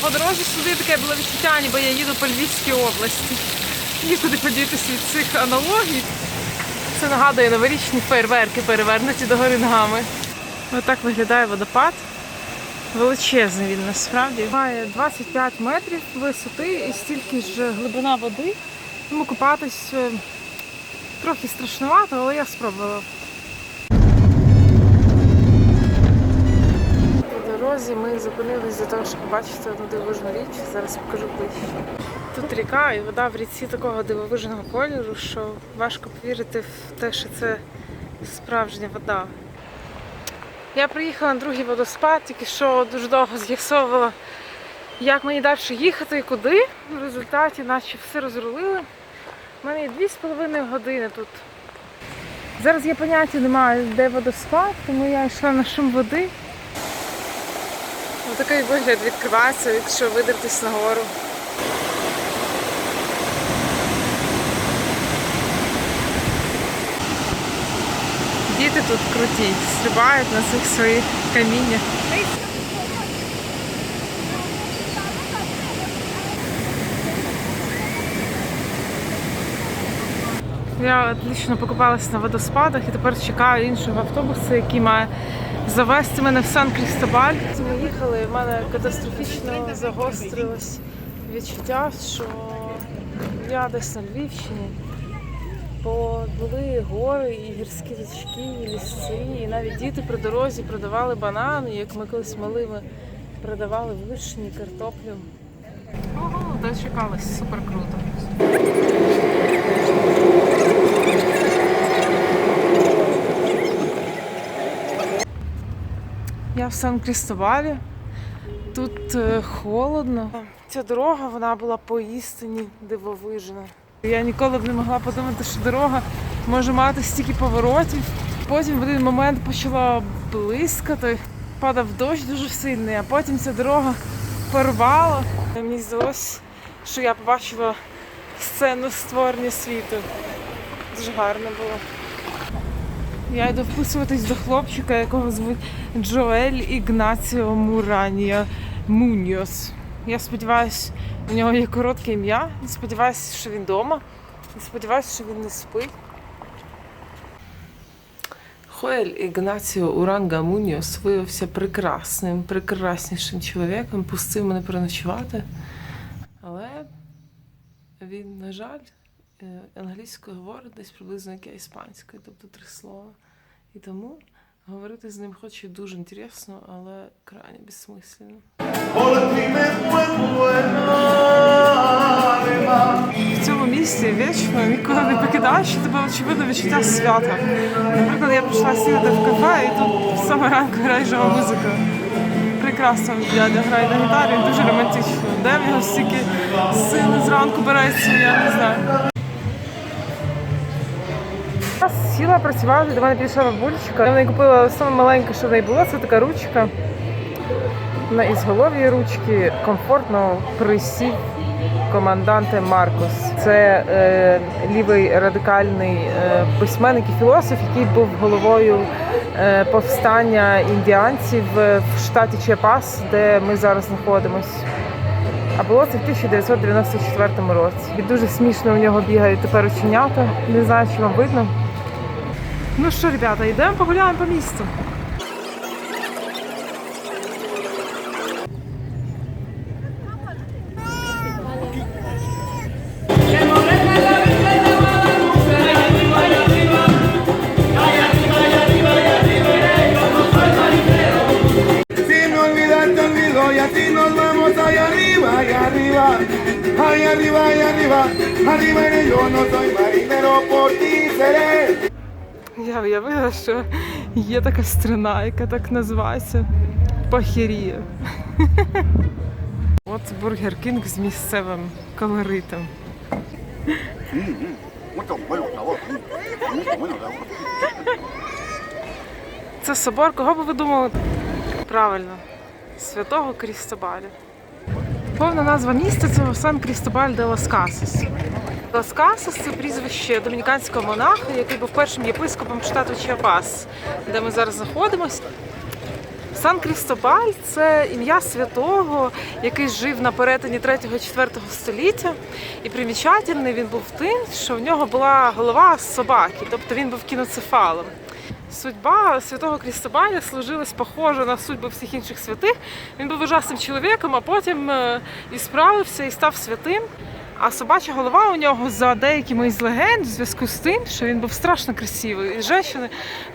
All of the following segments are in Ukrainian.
По дорозі сюди таке було відчуття, ніби я їду по Львівській області. Нікуди подітися від цих аналогій. Це нагадує новорічні фейерверки, перевернуті догори ногами. Ось так виглядає водопад. Величезний він насправді. Має 25 метрів висоти і стільки ж глибина води. Тому купатись е, трохи страшнувато, але я спробувала. Дорозі ми зупинились для того, щоб побачити одну дивовижну річ. Зараз покажу ближче. Тут ріка і вода в ріці такого дивовижного кольору, що важко повірити в те, що це справжня вода. Я приїхала на другий водоспад, тільки що дуже довго з'ясовувала, як мені далі їхати і куди. В результаті, наче все розрулили. У мене є дві з половиною години тут. Зараз я поняття не маю, де водоспад, тому я йшла на шум води. Ось такий вигляд відкривається, якщо видертись нагору. Діти тут круті, стрибають на цих своїх каміннях. Я отлично покупалася на водоспадах і тепер чекаю іншого автобуса, який має завести мене в Сан-Крістобаль. Ми їхали, в мене катастрофічно загострилось відчуття, що я десь на Львівщині. Бо були гори і гірські річки, і ліси, і навіть діти при дорозі продавали банани, як ми колись малими продавали вишні, картоплю. Ого, дочекалась, супер круто. Я в Сан-Крістобалі. Тут е, холодно. Ця дорога вона була поістині дивовижна. Я ніколи б не могла подумати, що дорога може мати стільки поворотів. Потім в один момент почала блискати, падав дощ дуже сильний, а потім ця дорога порвала. Мені здалося, що я побачила сцену створення світу. Дуже гарно було. Я йду вписуватись до хлопчика, якого звуть Джоель Ігнаціо Муранія Муньос. Я сподіваюся, у нього є коротке ім'я. Сподіваюся, що він вдома. Сподіваюся, що він не спить. Хоель Ігнаціо Уранга Муньос виявився прекрасним, прекраснішим чоловіком, пустив мене переночувати. Але він, на жаль, англійською говорить десь приблизно як я іспанською, тобто три слова. І тому говорити з ним хоч і дуже інтересно, але крайне безсмислено. В цьому місці вічно ніколи не покидаєш, що тебе очевидно відчуття свята. Наприклад, я прийшла сідати в кафе і тут з самого ранку грає жива музика. Прекрасно дядя грає на гітарі, дуже романтично. Де в його стільки сили зранку береться, я не знаю. Я сіла працювати, до мене підійшла бабульчика. Я в неї купила саме маленьке, що в неї було, це така ручка. На ізголов'ї ручки комфортно присів команданте Маркос. Це е, лівий радикальний е, письменник і філософ, який був головою е, повстання індіанців в штаті Чиапас, де ми зараз знаходимося. А було це в 1994 році. І дуже смішно у нього бігають тепер оченята. Не знаю, чи вам видно. Ну що, ребята, йдемо погуляємо по місту. Arriba, arriba, arriba yo, no soy marinero, por ti seré. Я уявила, що є така страна, яка так називається Пахірія. От Бургер Кінг з місцевим колоритом. Це собор, кого би ви думали? Правильно, святого Крістобаля. Повна назва міста це Сан Крістобаль де Лас Касас. Лас Касас це прізвище домініканського монаха, який був першим єпископом штату Чиапас, де ми зараз знаходимося. Сан Крістобаль це ім'я святого, який жив на перетині 3-4 століття. І примічательний він був тим, що в нього була голова собаки, тобто він був кіноцефалом. Судьба святого Крістобаля служилась похожа на судьбу всіх інших святих. Він був ужасним чоловіком, а потім е, і справився і став святим. А собача голова у нього за деякими із легенд, в зв'язку з тим, що він був страшно красивий, і жінки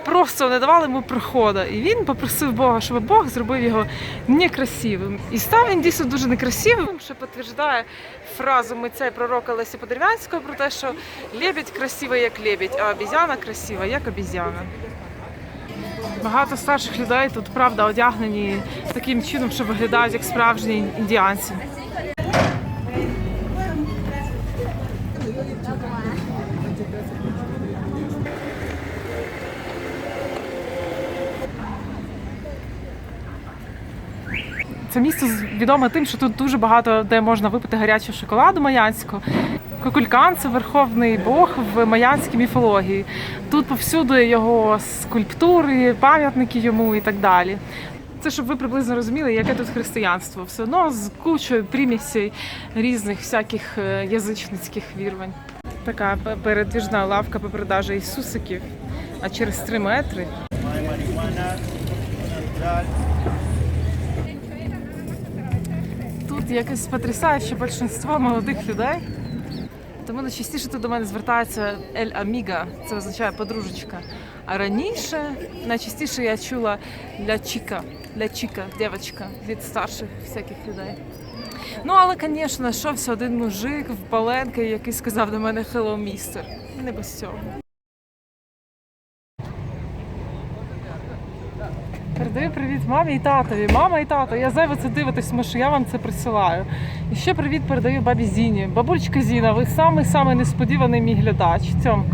просто не давали йому проходу. І він попросив Бога, щоб Бог зробив його некрасивим. І став він дійсно дуже некрасивим, що підтверждає фразу митця і пророка Лесі Подерев'янського про те, що лебідь красива як лебідь, а обізяна красива як обізяна. Багато старших людей тут правда одягнені таким чином, що виглядають як справжні індіанці. Це місто відоме тим, що тут дуже багато де можна випити гарячого шоколаду маянського. Кукулькан це верховний бог в маянській міфології. Тут повсюди його скульптури, пам'ятники йому і так далі. Це щоб ви приблизно розуміли, яке тут християнство. Все одно з кучою примісей різних всяких е, язичницьких вірвань. Така пе- передвіжна лавка по продажі ісусиків, а через три метри якесь потрясаюче більшість молодих людей. Тому найчастіше тут до мене звертається Ель Аміга, це означає подружечка. А раніше найчастіше я чула ля Чіка, ля Чіка, дівчинка від старших всяких людей. Ну, але, звісно, знайшовся один мужик в паленки, який сказав до мене «Hello, містер. Не без цього. Передаю привіт мамі і татові. Мама і тато, я знаю, це дивитесь, тому що я вам це присилаю. І ще привіт передаю бабі Зіні. Бабулечка Зіна, ви самий самий несподіваний мій глядач. Цьом.